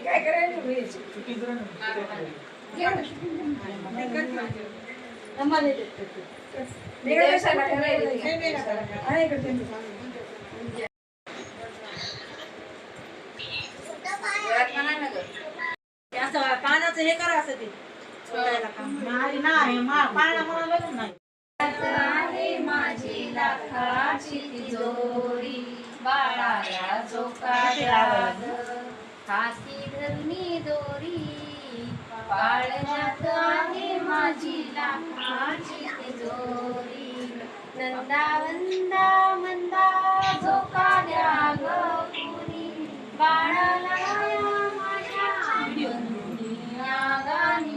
काय करायचं असं पानाचं पाण्याचं हे करा असं ते नाही पाळणा मला नाही लाखाची तिजोरी बाळाला झोकाळ्यात हाती धरणी दोरी पाळण्यात आहे माझी लाखाची तिजोरी नंदा वंदा मंदा झोकाळ्या गौरी बाळाला माझ्या गाणी.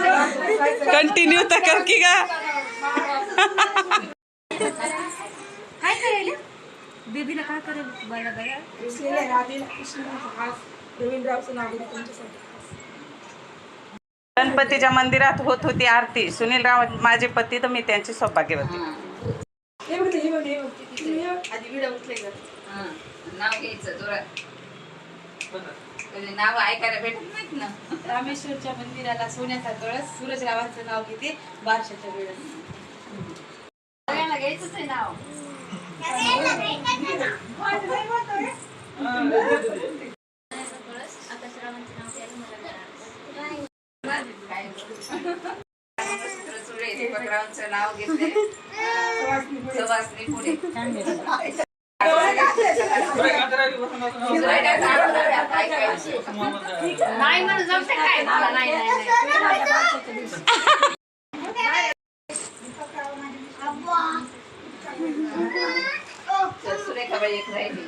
कंटिन्यू तर कर की गा। काय करेल बेबीला काय करेल? बरं बरं गणपतीच्या मंदिरात होत होती आरती. सुनील राव माझे पती तर मी त्यांची सौभाग्यवती नाव घ्यायचं जोरात. नाव ऐकायला भेटत नाहीत ना. रामेश्वरच्या मंदिराला सोन्याचा कळस सूरजरावांचं नाव घेते बारशाच्या वेळेस. सगळ्यांना घ्यायचंच आहे नाव. नाव घेतले सवासनी पुढे नाही म्हणून जमते काय मला नाही नाही सुरेखाबाई एक राहिली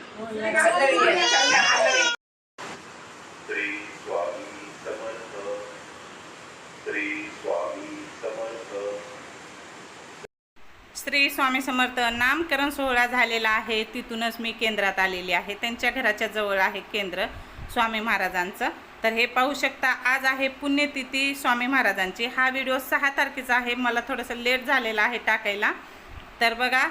श्री स्वामी समर्थ नामकरण सोहळा झालेला आहे. तिथूनच मी केंद्रात आलेली आहे. त्यांच्या घराच्या जवळ आहे केंद्र. स्वामी महाराजांचं. तर हे पाहू शकता आज आहे पुण्यतिथी स्वामी महाराजांची. हा व्हिडिओ सहा तारखेचा आहे. मला थोडंसं लेट झालेला आहे टाकायला. तर बघा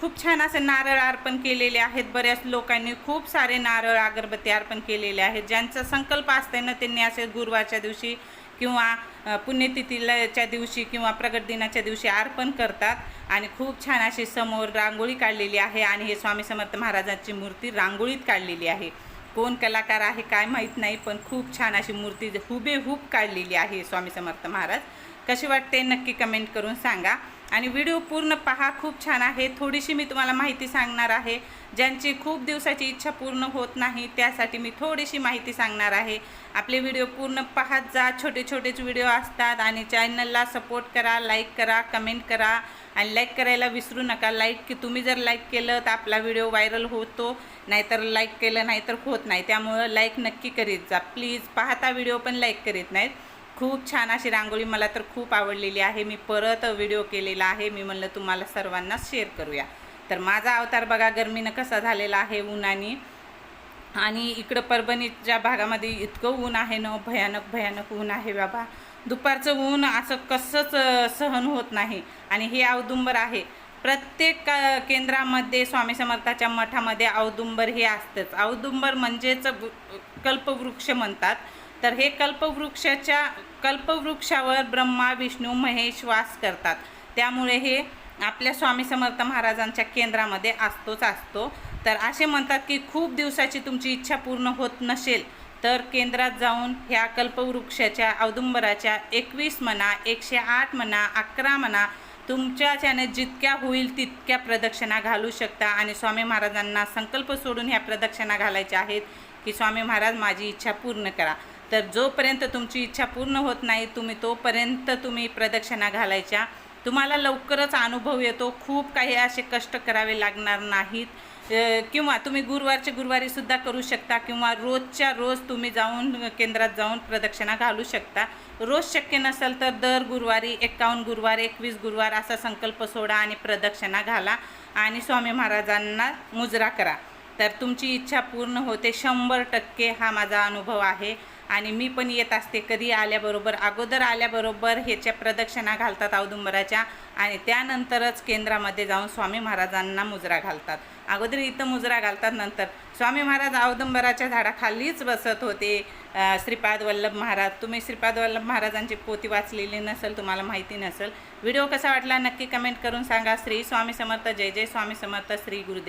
खूप छान असे नारळ अर्पण केलेले आहेत. बऱ्याच लोकांनी खूप सारे नारळ अगरबत्ती अर्पण केलेले आहेत. ज्यांचा संकल्प असते ना त्यांनी असे गुरुवारच्या दिवशी किंवा पुण्यतिथीलाच्या दिवशी किंवा प्रगट दिनाच्या दिवशी अर्पण करतात. आणि खूप छान अशी समोर रांगोळी काढलेली आहे. आणि हे स्वामी समर्थ महाराजांची मूर्ती रांगोळीत काढलेली आहे. कोण कलाकार आहे काय माहीत नाही पण खूप छान अशी मूर्ती हुबेहूब काढलेली आहे स्वामी समर्थ महाराज. कशी वाटते नक्की कमेंट करून सांगा. आणि व्हिडिओ पूर्ण पहा खूप छान आहे. थोडीशी मी तुम्हाला माहिती सांगणार आहे. ज्यांची खूप दिवसाची इच्छा पूर्ण होत नाही त्यासाठी मी थोडीशी माहिती सांगणार आहे. आपले व्हिडिओ पूर्ण पाहत जा. छोटे छोटेच व्हिडिओ असतात आणि चॅनलला सपोर्ट करा लाईक करा कमेंट करा. आणि लाईक करायला विसरू नका. लाईक की तुम्ही जर लाईक केलं तर आपला व्हिडिओ व्हायरल होतो नाहीतर लाईक केलं नाही तर होत नाही. त्यामुळं लाईक नक्की करीत जा. प्लीज पाहता व्हिडिओ पण लाईक करीत नाहीत. खूप छान अशी रांगोळी मला तर खूप आवडलेली आहे. मी परत व्हिडिओ केलेला आहे. मी म्हणलं तुम्हाला सर्वांना शेअर करूया. तर माझा अवतार बघा गरमीनं कसा झालेला आहे उन्हाने. आणि इकडं परभणीच्या भागामध्ये इतकं ऊन आहे ना भयानक भयानक ऊन आहे बाबा. दुपारचं ऊन असं कसंच सहन होत नाही. आणि हे औदुंबर आहे. प्रत्येक केंद्रामध्ये स्वामी समर्थाच्या मठामध्ये औदुंबर हे असतंच. औदुंबर म्हणजेच कल्पवृक्ष म्हणतात. तर हे कल्पवृक्षाच्या कल्पवृक्षावर ब्रह्मा विष्णू महेश वास करतात. त्यामुळे हे आपल्या स्वामी समर्थ महाराजांच्या केंद्रामध्ये असतोच असतो. तर असे म्हणतात की खूप दिवसाची तुमची इच्छा पूर्ण होत नसेल तर केंद्रात जाऊन ह्या कल्पवृक्षाच्या औदुंबराच्या एकवीस म्हणा एकशे आठ म्हणा अकरा म्हणा तुमच्याच्याने जितक्या होईल तितक्या प्रदक्षिणा घालू शकता. आणि स्वामी महाराजांना संकल्प सोडून ह्या प्रदक्षिणा घालायच्या आहेत की स्वामी महाराज माझी इच्छा पूर्ण करा. तर जोपर्यंत तुमची इच्छा पूर्ण होत नाही तुम्ही तोपर्यंत तुम्ही प्रदक्षिणा घालायच्या. तुम्हाला लवकरच अनुभव येतो. खूप काही असे कष्ट करावे लागणार नाहीत. किंवा तुम्ही गुरुवारचे गुरुवारी सुद्धा करू शकता किंवा रोजच्या रोज तुम्ही जाऊन केंद्रात जाऊन प्रदक्षिणा घालू शकता. रोज शक्य नसेल तर दर गुरुवारी एक्कावन्न गुरुवार एकवीस गुरुवार असा संकल्प सोडा आणि प्रदक्षिणा घाला आणि स्वामी महाराजांना मुजरा करा. तर तुमची इच्छा पूर्ण होते. शंभर टक्के हा माझा अनुभव आहे. आणि मी पण येत असते. कधी आल्याबरोबर अगोदर आल्याबरोबर ह्याच्या प्रदक्षिणा घालतात औदुंबराच्या आणि त्यानंतरच केंद्रामध्ये जाऊन स्वामी महाराजांना मुजरा घालतात. अगोदर इथं मुजरा घालतात नंतर स्वामी महाराज औदुंबराच्या झाडाखालीच बसत होते. श्रीपाद वल्लभ महाराज तुम्ही श्रीपाद वल्लभ महाराजांची पोती वाचलेली नसेल तुम्हाला माहिती नसेल. व्हिडिओ कसा वाटला नक्की कमेंट करून सांगा. श्री स्वामी समर्थ जय जय स्वामी समर्थ श्री गुरुदेव.